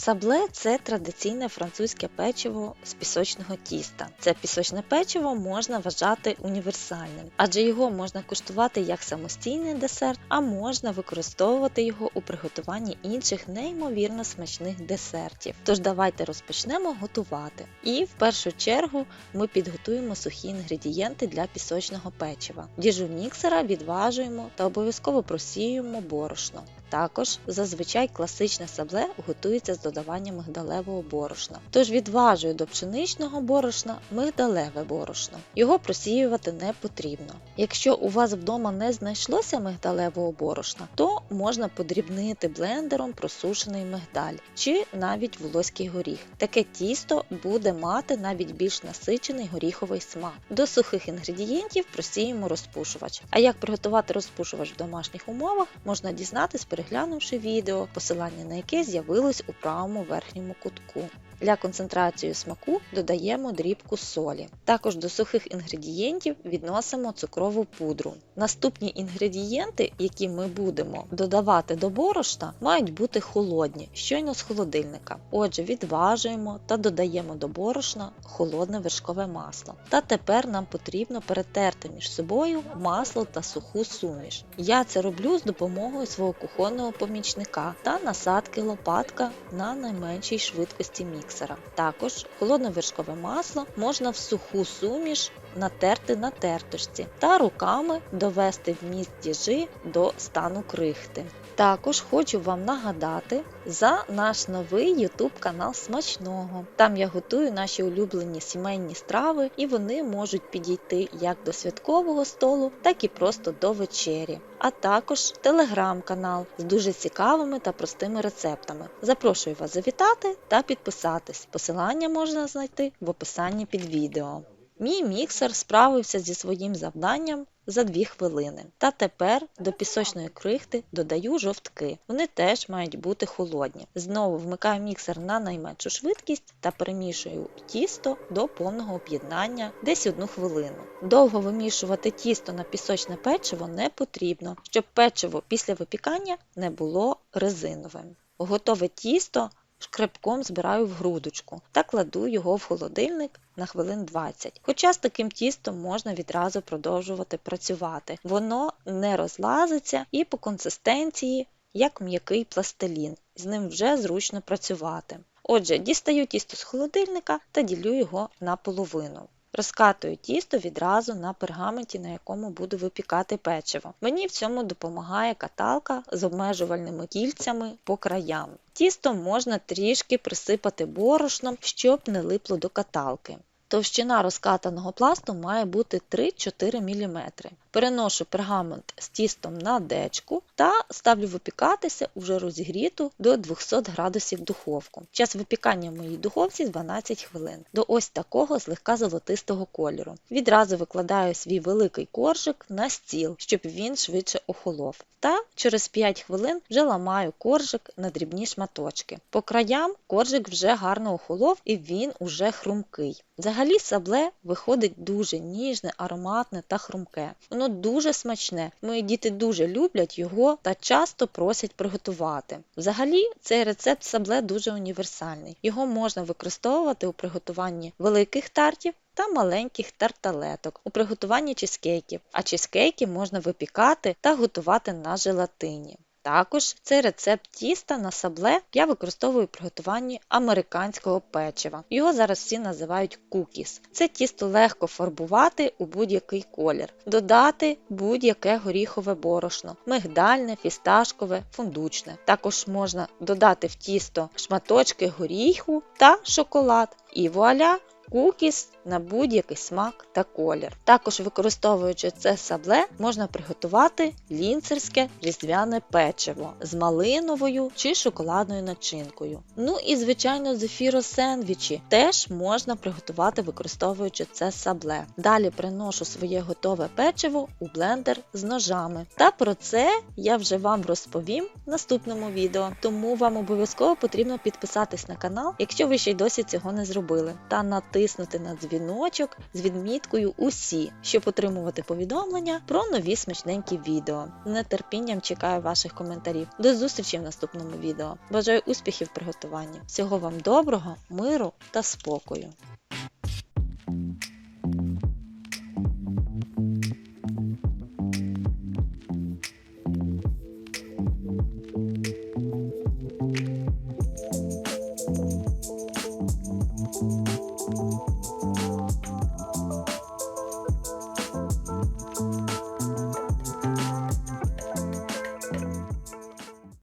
Сабле це традиційне французьке печиво з пісочного тіста. Це пісочне печиво можна вважати універсальним, адже його можна куштувати як самостійний десерт, а можна використовувати його у приготуванні інших неймовірно смачних десертів. Тож давайте розпочнемо готувати. І в першу чергу ми підготуємо сухі інгредієнти для пісочного печива. Діжу міксера відважуємо та обов'язково просіюємо борошно. Також зазвичай класичне сабле готується з додаванням мигдалевого борошна. Тож відважую до пшеничного борошна мигдалеве борошно. Його просіювати не потрібно. Якщо у вас вдома не знайшлося мигдалевого борошна, то можна подрібнити блендером просушений мигдаль чи навіть волоський горіх. Таке тісто буде мати навіть більш насичений горіховий смак. До сухих інгредієнтів просіємо розпушувач. А як приготувати розпушувач в домашніх умовах, можна дізнатись, переглянувши відео, посилання на яке з'явилось у правому верхньому кутку. Для концентрації смаку додаємо дрібку солі. Також до сухих інгредієнтів відносимо цукрову пудру. Наступні інгредієнти, які ми будемо додавати до борошна, мають бути холодні, щойно з холодильника. Отже, відважуємо та додаємо до борошна холодне вершкове масло. Та тепер нам потрібно перетерти між собою масло та суху суміш. Я це роблю з допомогою свого кухонного помічника та насадки лопатка на найменшій швидкості міксера. Також холодне вершкове масло можна в суху суміш натерти на терточці та руками довести вміст діжи до стану крихти. Також хочу вам нагадати за наш новий YouTube канал Смачного. Там я готую наші улюблені сімейні страви, і вони можуть підійти як до святкового столу, так і просто до вечері. А також телеграм-канал з дуже цікавими та простими рецептами. Запрошую вас завітати та підписатись. Посилання можна знайти в описанні під відео. Мій міксер справився зі своїм завданням за 2 хвилини. Та тепер до пісочної крихти додаю жовтки. Вони теж мають бути холодні. Знову вмикаю міксер на найменшу швидкість та перемішую тісто до повного об'єднання десь 1 хвилину. Довго вимішувати тісто на пісочне печиво не потрібно, щоб печиво після випікання не було резиновим. Готове тісто шкребком збираю в грудочку та кладу його в холодильник на хвилин 20. Хоча з таким тістом можна відразу продовжувати працювати. Воно не розлазиться і по консистенції як м'який пластилін, з ним вже зручно працювати. Отже, дістаю тісто з холодильника та ділю його на половину. Розкатую тісто відразу на пергаменті, на якому буду випікати печиво. Мені в цьому допомагає каталка з обмежувальними кільцями по краям. Тісто можна трішки присипати борошном, щоб не липло до каталки. Товщина розкатаного пласту має бути 3-4 мм. Переношу пергамент з тістом на дечку та ставлю випікатися уже розігріту до 200 градусів духовку. Час випікання в моїй духовці 12 хвилин до ось такого злегка золотистого кольору. Відразу викладаю свій великий коржик на стіл, щоб він швидше охолов. Та через 5 хвилин вже ламаю коржик на дрібні шматочки. По краям коржик вже гарно охолов і він уже хрумкий. Взагалі сабле виходить дуже ніжне, ароматне та хрумке. Воно дуже смачне. Мої діти дуже люблять його та часто просять приготувати. Взагалі, цей рецепт сабле дуже універсальний. Його можна використовувати у приготуванні великих тартів. Та маленьких тарталеток у приготуванні чизкейків, а чизкейки можна випікати та готувати на желатині. Також цей рецепт тіста на сабле я використовую при готуванні американського печива. Його зараз всі називають кукіс. Це тісто легко фарбувати у будь-який колір, додати будь-яке горіхове борошно, мигдальне, фісташкове, фундучне. Також можна додати в тісто шматочки горіху та шоколад. І вуаля! Кукіс на будь-який смак та колір. Також використовуючи це сабле, можна приготувати лінцерське різдвяне печиво з малиновою чи шоколадною начинкою. Ну і, звичайно, зефіро сендвічі теж можна приготувати, використовуючи це сабле. Далі приношу своє готове печиво у блендер з ножами. Та про це я вже вам розповім в наступному відео, тому вам обов'язково потрібно підписатись на канал, якщо ви ще й досі цього не зробили, та натиснути на дзвінок дзвіночок з відміткою Усі, щоб отримувати повідомлення про нові смачненькі відео. З нетерпінням чекаю ваших коментарів. До зустрічі в наступному відео. Бажаю успіхів в приготуванні. Всього вам доброго, миру та спокою!